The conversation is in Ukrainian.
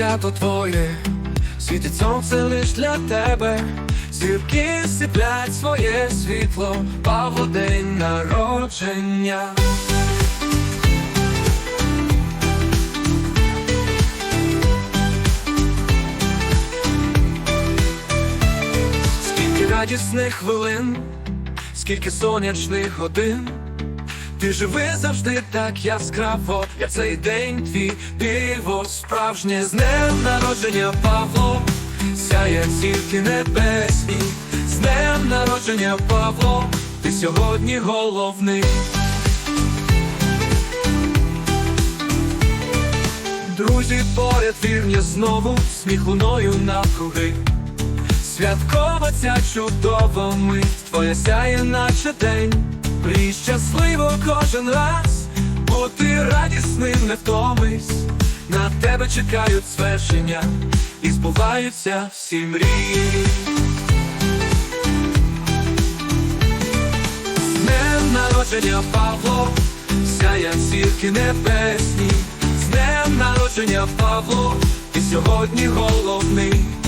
свято твоє, світить сонце лиш для тебе, зірки сіплять своє світло, Павло день народження. Скільки радісних хвилин, скільки сонячних годин. Ти живи завжди так яскраво, я цей день твій диво справжнє з днем народження Павло, сяє зірки небесні, з днем народження Павло, ти сьогодні головний. Друзі поряд вірні знову, сміх луною навкруги. Святкова ця чудова мить, твоя сяє, наче день. Мрій щасливо кожен раз, бути радісним не втомись. На тебе чекають звершення і збуваються всі мрії. З днем народження Павло, сяє зірки небесні, з днем народження Павло, ти сьогодні головний.